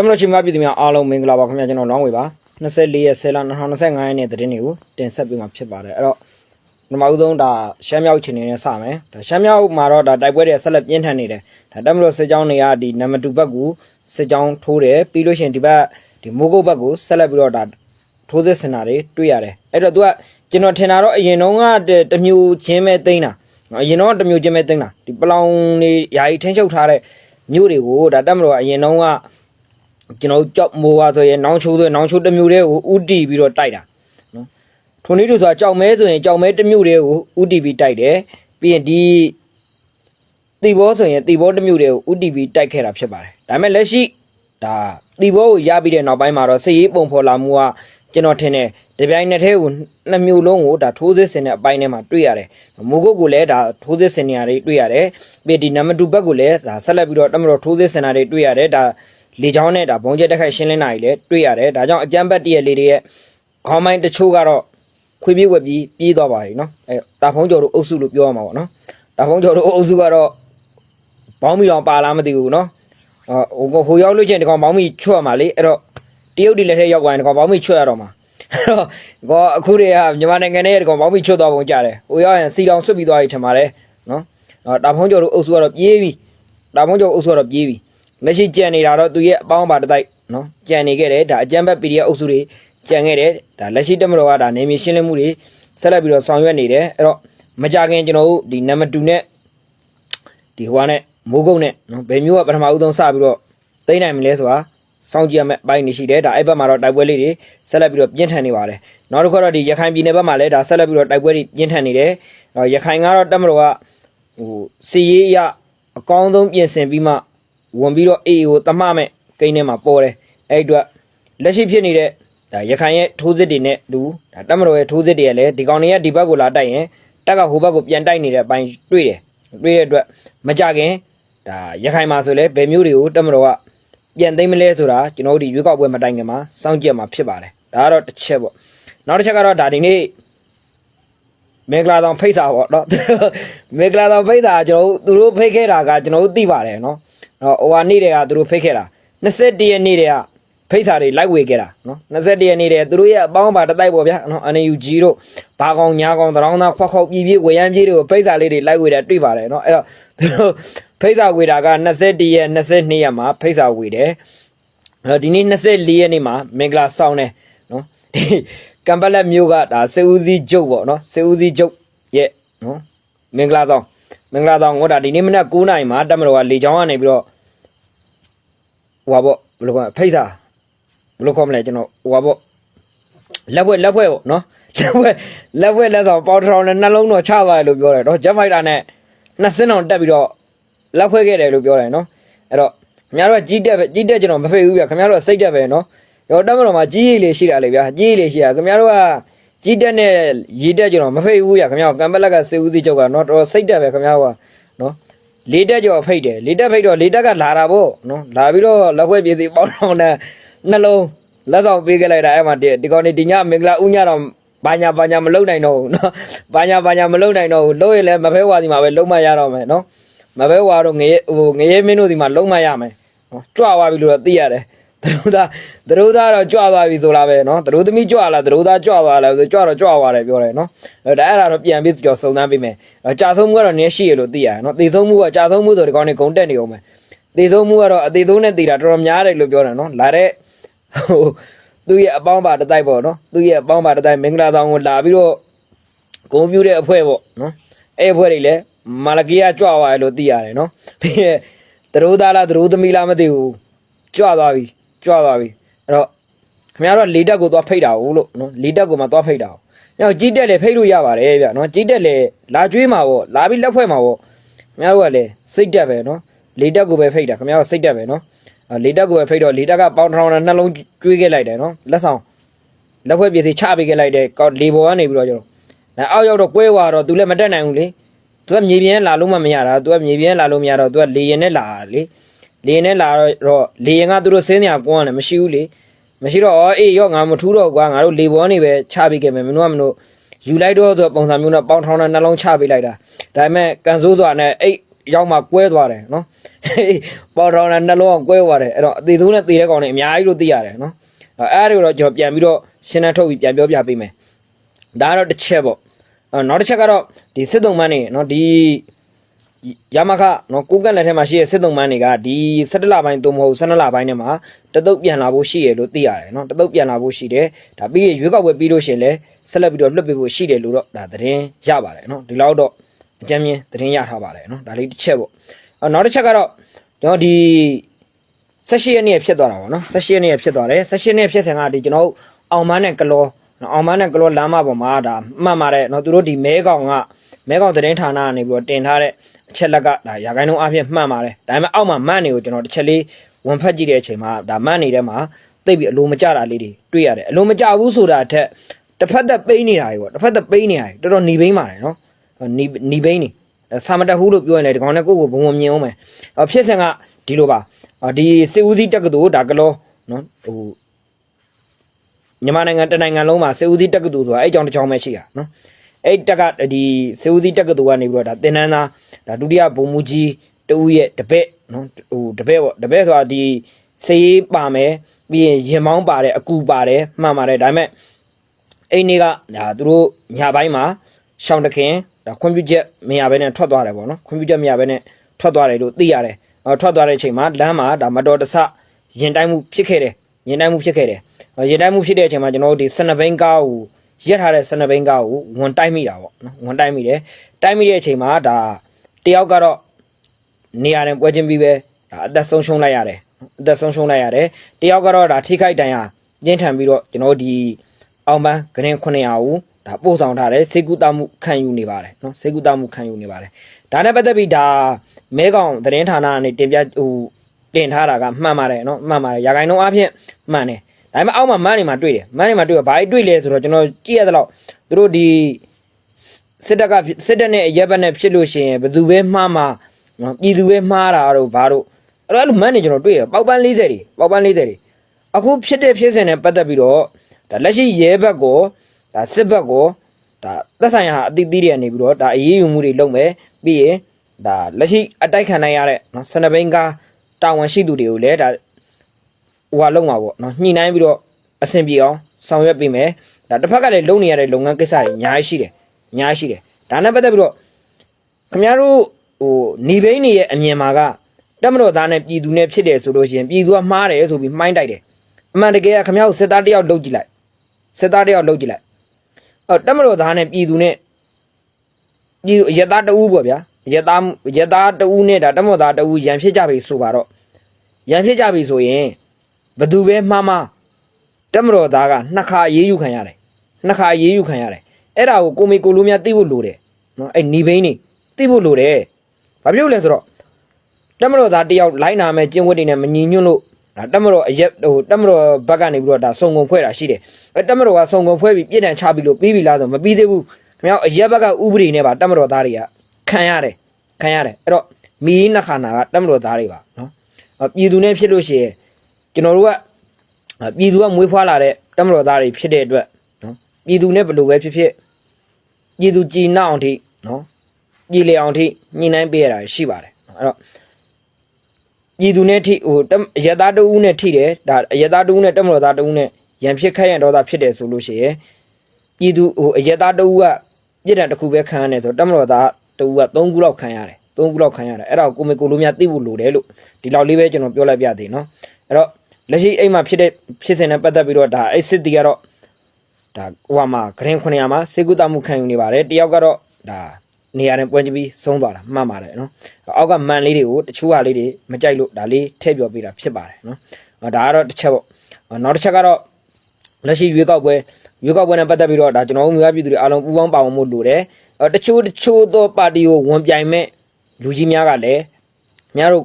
တမလို့ချင်းမပြည်သူများအားလုံးမင်္ဂလာပါခင်ဗျာကျွန်တော်နောင်းဝေပါ24ရက်10လ2025ရက်နေ့သတင်းတွေကိုတင်ဆက်ပေးမှာဖြစ်ပါတယ်အဲ့တော့ပထမဦးဆုံးဒါရှမ်းမြောက်ချင်နေနဲ့စမယ်ဒါရှမ်းမြောက်မှာတော့ဒါတိုက်ပွဲတွေဆက်လက်ပြင်းထန်နေတယ်ဒါတမလို့စစ်ကြောင်းတွေကဒီနံပါတ်2ဘက်ကိုစစ်ကြောင်းထိုးတယ်ပြီးလို့ရှိရင်ဒီဘက်ဒီမိုးကုတ်ဘက်ကိုဆက်လက်ပြီးတော့ဒါထိုးစစ်စင်တာတွေတွေ့ရတယ်အဲ့တော့ तू ကကျွန်တော်ထင်တာတော့အရင်တုန်းကတမျိုးချင်းပဲတိမ့်တာအရင်တော့တမျိုးချင်းပဲတိမ့်တာဒီပလောင်တွေယာယီထင်းချုပ်ထားတဲ့မြို့တွေကိုဒါတက်မလို့အရင်တုန်းက ကျွန်တော်တို့ကြောက်မိုးပါဆိုရင်နောင်ချိုးဆိုရင်နောင်ချိုးတစ်မျိုးတည်းကိုဥတီပြီးတော့တိုက်တာနော်ထုံနည်းတို့ဆိုတာကြောက်မဲဆိုရင်ကြောက်မဲတစ်မျိုးတည်းကိုဥတီပြီးတိုက်တယ်ပြီးရင်ဒီတီဘောဆိုရင်တီဘောတစ်မျိုးတည်းကိုဥတီပြီးတိုက်ခဲ့တာဖြစ်ပါတယ်ဒါပေမဲ့လက်ရှိဒါတီဘောကိုရပြီးတဲ့နောက်ပိုင်းမှာတော့စစ်ရေးပုံဖော်လာမှုကကျွန်တော်ထင်တယ်တပြိုင်နက်တည်းကိုနှစ်မျိုးလုံးကိုဒါထိုးစစ်ဆင်တဲ့အပိုင်းထဲမှာတွေ့ရတယ်မိုးကုတ်ကိုလည်းဒါထိုးစစ်ဆင်နေရတွေတွေ့ရတယ်ပြီးဒီနံပါတ်2ဘက်ကိုလည်းဒါဆက်လက်ပြီးတော့တမတော်ထိုးစစ်ဆင်တာတွေတွေ့ရတယ်ဒါ လေချောင်းနဲ့ဒါဘုံကျက်တက်ခိုက်ရှင်းလင်းတာကြီးလည်းတွေ့ရတယ်ဒါကြောင့်အကြမ်းဖက်တရက်လေးတွေရဲ့ခေါင်းပိုင်းတချို့ကတော့ခွေးပြေးဝက်ပြီးပြေးသွားပါပြီနော်အဲတာဖုံးကျော်တို့အုပ်စုလို့ပြောရမှာပေါ့နော်တာဖုံးကျော်တို့အုပ်စုကတော့ဘောင်းမီတော်ပါလားမသိဘူးနော်ဟိုဟိုရောက်လို့ချင်းဒီကောင်ဘောင်းမီချွတ်ရမှာလေအဲ့တော့တရုတ်ဒီလက်ထက်ရောက်သွားရင်ဒီကောင်ဘောင်းမီချွတ်ရတော့မှာအဲ့တော့အခုတည်းကမြန်မာနိုင်ငံနဲ့ဒီကောင်ဘောင်းမီချွတ်သွားပုံကြတယ်ဟိုရောက်ရင်စီတောင်ဆွတ်ပြီးသွားပြီထင်ပါတယ်နော်တာဖုံးကျော်တို့အုပ်စုကတော့ပြေးပြီတာဖုံးကျော်အုပ်စုကတော့ပြေးပြီ လက်ရှိကြံနေတာတော့သူရဲ့အပေါင်းပါတစ်တိုက်နော်ကြံနေခဲ့တယ်ဒါအကြမ်းဖက် PDF အုပ်စုတွေကြံခဲ့တယ်ဒါလက်ရှိတက်မတော်ကဒါနေမြေရှင်းလင်းမှုတွေဆက်လက်ပြီးတော့ဆောင်ရွက်နေတယ်အဲ့တော့မကြခင်ကျွန်တော်တို့ဒီနံပါတ်2နဲ့ဒီဟိုကနဲ့မိုးကုတ်နဲ့နော်ဘယ်မျိုးကပထမဦးဆုံးစပြီးတော့သိမ်းနိုင်မလဲဆိုတာစောင့်ကြည့်ရမယ့်အပိုင်းနေရှိတယ်ဒါအဲ့ဘက်မှာတော့တိုက်ပွဲလေးတွေဆက်လက်ပြီးတော့ပြင်းထန်နေပါတယ်နောက်တစ်ခါတော့ဒီရခိုင်ပြည်နယ်ဘက်မှာလည်းဒါဆက်လက်ပြီးတော့တိုက်ပွဲတွေပြင်းထန်နေတယ်အော်ရခိုင်ကတော့တက်မတော်ကဟိုစီရေးအရအကောင်းဆုံးပြင်ဆင်ပြီးမှ ဝင်ပြီးတော့အေးကိုတမမဲ့ကိန်းထဲမှာပေါ်တယ်အဲ့ဒီအတွက်လက်ရှိဖြစ်နေတဲ့ဒါရခိုင်ရဲ့ထိုးစစ်တွေနဲ့လူဒါတက်မတော်ရဲ့ထိုးစစ်တွေရလည်းဒီကောင်တွေကဒီဘက်ကိုလာတိုက်ရင်တက်ကဟိုဘက်ကိုပြန်တိုက်နေတဲ့အပိုင်းတွေ့တယ်တွေ့တဲ့အတွက်မကြခင်ဒါရခိုင်မှာဆိုလဲဘယ်မျိုးတွေကိုတက်မတော်ကပြန်သိမ်းမလဲဆိုတာကျွန်တော်တို့ဒီရွေးကောက်ပွဲမတိုင်ခင်မှာစောင့်ကြည့်မှာဖြစ်ပါတယ်ဒါကတော့တစ်ချက်ပေါ့နောက်တစ်ချက်ကတော့ဒါဒီနေ့မင်္ဂလာဆောင်ဖိတ်တာပေါ့နော်မင်္ဂလာဆောင်ဖိတ်တာကျွန်တော်တို့သူတို့ဖိတ်ခဲ့တာကကျွန်တော်တို့သိပါတယ်နော် နော်ဟိုဟာနေ့တည်းကသူတို့ဖိတ်ခဲ့တာ21ရက်နေ့တည်းကဖိတ်စာတွေလိုက်ဝေခဲ့တာနော်21ရက်နေ့တည်းသူတို့ရဲ့အပေါင်းပါတစ်တိုက်ပေါ့ဗျာနော် NUG တို့ဘာကောင်ညာကောင်တရောင်းသားခွက်ခေါက်ပြည်ပြည်ဝေယမ်းပြည်တွေကိုဖိတ်စာလေးတွေလိုက်ဝေတာတွေ့ပါတယ်နော်အဲ့တော့သူတို့ဖိတ်စာဝေတာက21ရက်22ရက်မှာဖိတ်စာဝေတယ်အဲ့တော့ဒီနေ့24ရက်နေ့မှာမင်္ဂလာဆောင်တယ်နော်ကံပလက်မျိုးကဒါစေဦးစီးကျုပ်ပေါ့နော်စေဦးစီးကျုပ်ရဲ့နော်မင်္ဂလာဆောင် မင်္ဂလာဆောင်ဟောဒါဒီနေ့မနက်9:00နာရီမှာတက်မတော်ကလေချောင်းကနေပြီးတော့ဟိုပါပေါ့ဘယ်လိုခေါ်ဖိတ်စာဘယ်လိုခေါ်မလဲကျွန်တော်ဟိုပါပေါ့လက်ဖွဲ့လက်ဖွဲ့ပေါ့နော်လက်ဖွဲ့လက်ဖွဲ့လက်ဆောင်ပေါင်းထောင်နဲ့နှလုံးတော်ချသွားတယ်လို့ပြောတယ်နော်ဂျက်ဖိုက်တာနဲ့နှစ်စင်းအောင်တက်ပြီးတော့လက်ဖွဲ့ခဲ့တယ်လို့ပြောတယ်နော်အဲ့တော့ခင်ဗျားတို့ကကြီးတက်ပဲကြီးတက်ကျွန်တော်မဖိတ်ဘူးဗျခင်ဗျားတို့ကစိတ်တက်ပဲနော်ရောတက်မတော်မှာကြီးရည်လေးရှိတာလေဗျာကြီးရည်လေးရှိတာခင်ဗျားတို့က ကြီးတက်နဲ့ရေးတက်ကျွန်တော်မဖိတ်ဘူးရခင်ဗျားကံပလက်ကစေဦးစီးချုပ်ကနော်တော်တော်စိတ်တက်ပဲခင်ဗျားကနော်လေးတက်ကျော်ဖိတ်တယ်လေးတက်ဖိတ်တော့လေးတက်ကလာတာပေါ့နော်လာပြီးတော့လက်ခွဲပြည်စီပေါင်းတော့နဲ့နှလုံးလက်ဆောင်ပေးခဲ့လိုက်တာအဲ့မှာဒီဒီကောင်နေဒီညမင်္ဂလာဥညတော့ဘာညာဘာညာမလုံနိုင်တော့ဘူးနော်ဘာညာဘာညာမလုံနိုင်တော့ဘူးလို့ရလဲမဖဲဝါဒီမှာပဲလုံမရတော့မယ်နော်မဖဲဝါတော့ငရဲဟိုငရဲမင်းတို့ဒီမှာလုံမရမယ်နော်ကြွသွားပြီလို့တော့သိရတယ် သရိုးသားသရိုးသားတော့ကြွသွားပြီဆိုတာပဲနော်သရိုးသမီးကြွလာသရိုးသားကြွသွားလာဆိုကြွတော့ကြွသွားတယ်ပြောတယ်နော်အဲဒါအဲ့ဒါတော့ပြန်ပြီးကြော်စုံစမ်းပေးမယ်ကြာဆုံးမှုကတော့နည်းရှိရလို့သိရတယ်နော်သေဆုံးမှုကကြာဆုံးမှုဆိုဒီကောင်နေဂုံတက်နေအောင်ပဲသေဆုံးမှုကတော့အသေးဆုံးနဲ့တည်တာတော်တော်များတယ်လို့ပြောတယ်နော်လာတဲ့ဟိုသူ့ရဲ့အပေါင်းပါတတိုက်ပေါ့နော်သူ့ရဲ့အပေါင်းပါတတိုက်မင်္ဂလာဆောင်ကိုလာပြီးတော့ဂုံပြူတဲ့အဖွဲ့ပေါ့နော်အဲ့အဖွဲ့တွေလည်းမာလကီယာကြွသွားတယ်လို့သိရတယ်နော်ပြီးရဲ့သရိုးသားလားသရိုးသမီးလားမသိဘူးကြွသွားပြီ ကြွသွားပြီအဲ့တော့ခင်ဗျားတို့လေတက်ကိုသွားဖိတ်တာဟုတ်လို့နော်လေတက်ကိုမှသွားဖိတ်တာဟုတ်။နောက်ကြီးတက်လေဖိတ်လို့ရပါတယ်ဗျနော်ကြီးတက်လေလာကျွေးမှာပေါ့လာပြီးလက်ဖွဲ့မှာပေါ့ခင်ဗျားတို့ကလည်းစိတ်တက်ပဲနော်လေတက်ကိုပဲဖိတ်တာခင်ဗျားတို့စိတ်တက်ပဲနော်အဲလေတက်ကိုပဲဖိတ်တော့လေတက်ကပေါင်းထောင်နဲ့နှလုံးကျွေးခဲ့လိုက်တယ်နော်လက်ဆောင်လက်ဖွဲ့ပြည်စီချပေးခဲ့လိုက်တယ်ကောက်လေပေါ်ကနေပြီးတော့ကျွန်တော်အဲအောက်ရောက်တော့ကွဲသွားတော့သူလည်းမတက်နိုင်ဘူးလေသူကမြေပြင်လာလို့မှမရတာသူကမြေပြင်လာလို့မရတော့သူကလေရင်နဲ့လာတာလေ လေရင်နဲ့လာတော့လေရင်ကသူတို့ဆင်းနေကွန်းရတယ်မရှိဘူးလေမရှိတော့အော်အေးရော့ငါမထူးတော့ကွာငါတို့လေပေါ်နေပဲချပေးခဲ့မယ်မင်းတို့ကမင်းတို့ယူလိုက်တော့ဆိုပုံစံမျိုးနဲ့ပေါင်းထောင်းတဲ့နှလုံးချပေးလိုက်တာဒါပေမဲ့ကန်ဆိုးစွာနဲ့အဲ့ရောက်မှကွဲသွားတယ်နော်ပေါ်တော်နဲ့နှလုံးကကွဲသွားတယ်အဲ့တော့အသေးဆုံးနဲ့သေတဲ့ကောင်တွေအများကြီးလို့သိရတယ်နော်အဲ့ဒါတွေကိုတော့ကျွန်တော်ပြန်ပြီးတော့ရှင်းနှထုတ်ပြီးပြန်ပြောပြပေးမယ်ဒါကတော့တစ်ချက်ပေါ့အဲ့နောက်တစ်ချက်ကတော့ဒီစစ်တုံးမန်းနေနော်ဒီ ရမခနော်ကိုကန့်လက်ထဲမှာရှိတဲ့စစ်တုံးမန်းတွေကဒီ17လပိုင်းသို့မဟုတ်12လပိုင်းထဲမှာတတုတ်ပြန်လာဖို့ရှိရလို့သိရတယ်နော်တတုတ်ပြန်လာဖို့ရှိတယ်ဒါပြီးရင်ရွေးကောက်ပွဲပြီးလို့ရှရင်လဲဆက်လက်ပြီးတော့လွှတ်ပေးဖို့ရှိတယ်လို့တော့ဒါသတင်းရပါတယ်နော်ဒီလောက်တော့အကြမ်းမြင်သတင်းရထားပါတယ်နော်ဒါလေးတစ်ချက်ပေါ့အော်နောက်တစ်ချက်ကတော့ကျွန်တော်ဒီ16ရက်နေ့ဖြစ်သွားတာပေါ့နော်16ရက်နေ့ဖြစ်သွားတယ်16ရက်နေ့ဖြစ်စဉ်ကဒီကျွန်တော်တို့အောင်မန်းနဲ့ကလောနော်အောင်မန်းနဲ့ကလောလမ်းမပေါ်မှာဒါမှတ်ပါတယ်နော်သူတို့ဒီမဲကောင်က မဲကောင်သတင်းဌာနကနေပြီးတော့တင်ထားတဲ့အချက်လက်ကဒါရာခိုင်နှုန်းအဖြစ်မှတ်ပါတယ်ဒါပေမဲ့အောက်မှာမှတ်နေကိုကျွန်တော်တစ်ချက်လေးဝန်ဖတ်ကြည့်တဲ့အချိန်မှာဒါမှတ်နေတဲ့မှာသိပ်ပြီးအလိုမကျတာလေးတွေတွေ့ရတယ်အလိုမကျဘူးဆိုတာအထက်တစ်ဖက်သက်ပိန်းနေတာတွေပေါ့တစ်ဖက်သက်ပိန်းနေတာတွေတော်တော်หนีပိန်းပါတယ်နော်หนีหนีပိန်းနေဆာမတက်ဟူးလို့ပြောရင်လည်းဒီကောင်နဲ့ကိုယ့်ကိုဘုံဘုံမြင်အောင်မယ်ဖြစ်စဉ်ကဒီလိုပါဒီစစ်ဦးစီးတက္ကသိုလ်ဒါကလောနော်ဟို မြန်မာနိုင်ငံတနိုင်ငံလုံးမှာစေဦးစီးတက္ကသိုလ်ဆိုတာအဲ့ကြောင်တစ်ကြောင်ပဲရှိတာနော် အဲ့တက်ကဒီစေဦးစီးတက္ကသိုလ်ကနေပြီးတော့ဒါသင်တန်းသားဒါဒုတိယဘုံမူကြီးတဦးရဲ့တပည့်နော်ဟိုတပည့်ပေါ့တပည့်ဆိုတာဒီစေးပါမယ်ပြီးရင်ရင်မောင်းပါတယ်အကူပါတယ်မှန်ပါတယ်ဒါပေမဲ့အဲ့နေ့ကဒါသူတို့ညပိုင်းမှာရှောင်းတခင်ဒါခွန်ပြူချက်မရဘဲနဲ့ထွက်သွားတယ်ပေါ့နော်ခွန်ပြူချက်မရဘဲနဲ့ထွက်သွားတယ်လို့သိရတယ်အော်ထွက်သွားတဲ့အချိန်မှာလမ်းမှာဒါမတော်တဆရင်တိုင်းမှုဖြစ်ခဲ့တယ်ရင်တိုင်းမှုဖြစ်ခဲ့တယ်ရေတိုက်မှုဖြစ်တဲ့အချိန်မှာကျွန်တော်တို့ဒီစနဘိန်းကားကို ရက်ထားတဲ့စနဘိန်းကားကိုဝန်တိုက်မိတာပေါ့နော်ဝန်တိုက်မိတယ်တိုက်မိတဲ့အချိန်မှာဒါတယောက်ကတော့နေရာတင်ပွဲချင်းပြီးပဲဒါအသက်ဆုံးရှုံးလိုက်ရတယ်အသက်ဆုံးရှုံးလိုက်ရတယ်တယောက်ကတော့ဒါထိခိုက်တန်ရာပြင်းထန်ပြီးတော့ကျွန်တော်တို့ဒီအောင်ပန်းဂရင်900ကိုဒါပို့ဆောင်ထားတယ်စေကူတမှုခံယူနေပါတယ်နော်စေကူတမှုခံယူနေပါတယ်ဒါနဲ့ပတ်သက်ပြီးဒါမဲကောင်သတင်းဌာနကနေတင်ပြဟိုတင်ထားတာကမှန်ပါတယ်နော်မှန်ပါတယ်ရာဂိုင်နှုန်းအဖြစ်မှန်တယ် ဒါပေမဲ့အောက်မှာမန်းနေမှာတွေ့တယ်မန်းနေမှာတွေ့ရဘာတွေ့လဲဆိုတော့ကျွန်တော်ကြည့်ရသလောက်သူတို့ဒီစစ်တပ်ကစစ်တပ်နဲ့အရက်ဘက်နဲ့ဖြစ်လို့ရှိရင်ဘယ်သူပဲမှားမှာနော်ပြည်သူပဲမှားတာတော့ဘာလို့အဲ့တော့အဲ့လိုမန်းနေကျွန်တော်တွေ့ရပေါက်ပန်း40တွေပေါက်ပန်း40တွေအခုဖြစ်တဲ့ဖြစ်စဉ်နဲ့ပတ်သက်ပြီးတော့ဒါလက်ရှိရဲဘက်ကိုဒါစစ်ဘက်ကိုဒါသက်ဆိုင်ရာအသီးသီးတွေကနေပြီးတော့ဒါအရေးယူမှုတွေလုပ်မယ်ပြီးရင်ဒါလက်ရှိအတိုက်ခံနိုင်ရတဲ့နော်စနဘိန်းကားတာဝန်ရှိသူတွေကိုလည်းဒါ ဟိုဟာလုံးမှာပေါ့နော်ညှိနှိုင်းပြီးတော့အဆင်ပြေအောင်ဆောင်ရွက်ပေးမယ်ဒါတစ်ဖက်ကလည်းလုပ်နေရတဲ့လုပ်ငန်းကိစ္စတွေအများကြီးရှိတယ်အများကြီးရှိတယ်ဒါနဲ့ပတ်သက်ပြီးတော့ခင်ဗျားတို့ဟိုหนีဘိန်းနေရဲ့အမြင်မှာကတက်မတော်သားနဲ့ပြည်သူနဲ့ဖြစ်တယ်ဆိုလို့ရှိရင်ပြည်သူကမှားတယ်ဆိုပြီးမှိုင်းတိုက်တယ်အမှန်တကယ်ကခင်ဗျားတို့စစ်သားတစ်ယောက်လုပ်ကြည့်လိုက်စစ်သားတစ်ယောက်လုပ်ကြည့်လိုက်အော်တက်မတော်သားနဲ့ပြည်သူနဲ့ပြည်သူအရက်သားတဦးပေါ့ဗျာအရက်သားအရက်သားတဦးနဲ့ဒါတက်မတော်သားတဦးရန်ဖြစ်ကြပြီဆိုပါတော့ရန်ဖြစ်ကြပြီဆိုရင် ဘသူပဲမှားမှားတက်မတော်သားကနှစ်ခါအေးအေးယူခံရတယ်နှစ်ခါအေးအေးယူခံရတယ်အဲ့ဒါကိုကိုမေကိုလိုများသိဖို့လိုတယ်နော်အဲ့ညီဘိန်းနေသိဖို့လိုတယ်ဘာဖြစ်လို့လဲဆိုတော့တက်မတော်သားတယောက်လိုက်နာမဲ့ကျင့်ဝတ်တွေနဲ့မညီညွတ်လို့ဒါတက်မတော်အရက်ဟိုတက်မတော်ဘက်ကနေပြီးတော့ဒါစုံကုန်ဖွဲ့တာရှိတယ်အဲ့တက်မတော်ကစုံကုန်ဖွဲ့ပြီးပြည်တံချပြီးလို့ပြီးပြီလားဆိုမပြီးသေးဘူးခင်ဗျားအရက်ဘက်ကဥပဒေနဲ့ပါတက်မတော်သားတွေကခံရတယ်ခံရတယ်အဲ့တော့မီးနှခါနာကတက်မတော်သားတွေပါနော်အဲ့ပြည်သူနဲ့ဖြစ်လို့ရှိရင် ကျွန်တော်တို့ကအာပြည်သူကမွေးဖွားလာတဲ့တမတော်သားတွေဖြစ်တဲ့အတွက်နော်ပြည်သူနဲ့ဘယ်လိုပဲဖြစ်ဖြစ်ပြည်သူကြည်နှောက်အောင်ထိနော်ပြည်လေအောင်ထိညှိနှိုင်းပေးရတာရှိပါတယ်အဲ့တော့ပြည်သူနဲ့ထိဟိုတက်အရသားတဦးနဲ့ထိတယ်ဒါအရသားတဦးနဲ့တမတော်သားတဦးနဲ့ရန်ဖြစ်ခိုက်ရန်ဒေါသဖြစ်တယ်ဆိုလို့ရှိရင်ပြည်သူဟိုအရသားတဦးကပြည်တံတစ်ခုပဲခံရတယ်ဆိုတော့တမတော်သားတဦးက3ခုလောက်ခံရတယ်3ခုလောက်ခံရတယ်အဲ့ဒါကိုကိုမေကိုလိုများသိဖို့လိုတယ်လို့ဒီလောက်လေးပဲကျွန်တော်ပြောလိုက်ပြသေးနော်အဲ့တော့ လက်ရှိအိမ်မှာဖြစ်တဲ့ဖြစ်စဉ်နဲ့ပတ်သက်ပြီးတော့ဒါအဲ့စစ်တီကတော့ဒါဟိုဟာမှာဂရင်900မှာစေကုသမှုခံယူနေပါတယ်တယောက်ကတော့ဒါနေရာနဲ့ပွဲကြည့်ပြီးဆုံးသွားတာမှန်ပါတယ်နော်အောက်ကမန်လေးတွေကိုတချို့ဟာလေးတွေမကြိုက်လို့ဒါလေးထည့်ပြောပေးတာဖြစ်ပါတယ်နော်အော်ဒါကတော့တစ်ချက်ပေါ့အော်နောက်တစ်ချက်ကတော့လက်ရှိရွေးကောက်ပွဲရွေးကောက်ပွဲနဲ့ပတ်သက်ပြီးတော့ဒါကျွန်တော်တို့မျိုးပြည်သူတွေအားလုံးပူးပေါင်းပါဝင်မှုလိုတယ်အော်တချို့တချို့သောပါတီကိုဝန်ပြိုင်မဲ့လူကြီးများကလည်းများတို့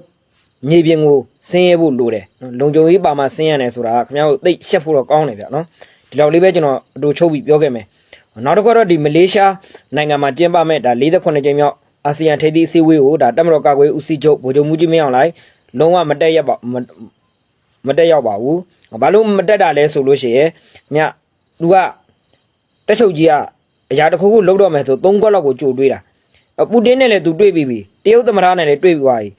မြေပြင်ကိုဆင်းရဲဖို့လိုတယ်နော်လုံခြုံရေးပါမှဆင်းရတယ်ဆိုတာကခင်ဗျားတို့သိရှက်ဖို့တော့ကောင်းတယ်ဗျနော်ဒီလောက်လေးပဲကျွန်တော်အတူချုပ်ပြီးပြောခဲ့မယ်နောက်တစ်ခုတော့ဒီမလေးရှားနိုင်ငံမှာကျင်းပမဲ့ဒါ48ကြိမ်မြောက်အာဆီယံထိပ်သီးအစည်းအဝေးကိုဒါတက်မတော်ကာကွယ်ဦးစီးချုပ်ဗိုလ်ချုပ်မှုကြီးမင်းအောင်လိုက်လုံးဝမတက်ရက်ပါမမတက်ရောက်ပါဘူးဘာလို့မတက်တာလဲဆိုလို့ရှိရင်မြသူကတက်ချုပ်ကြီးကအရာတစ်ခုခုလုံးတော့မယ်ဆို၃ခွက်လောက်ကိုကြိုတွေးတာပူတင်နဲ့လည်းသူတွေးပြီးပြီတရုတ်သမ္မတနဲ့လည်းတွေ့ပြီးသွားပြီ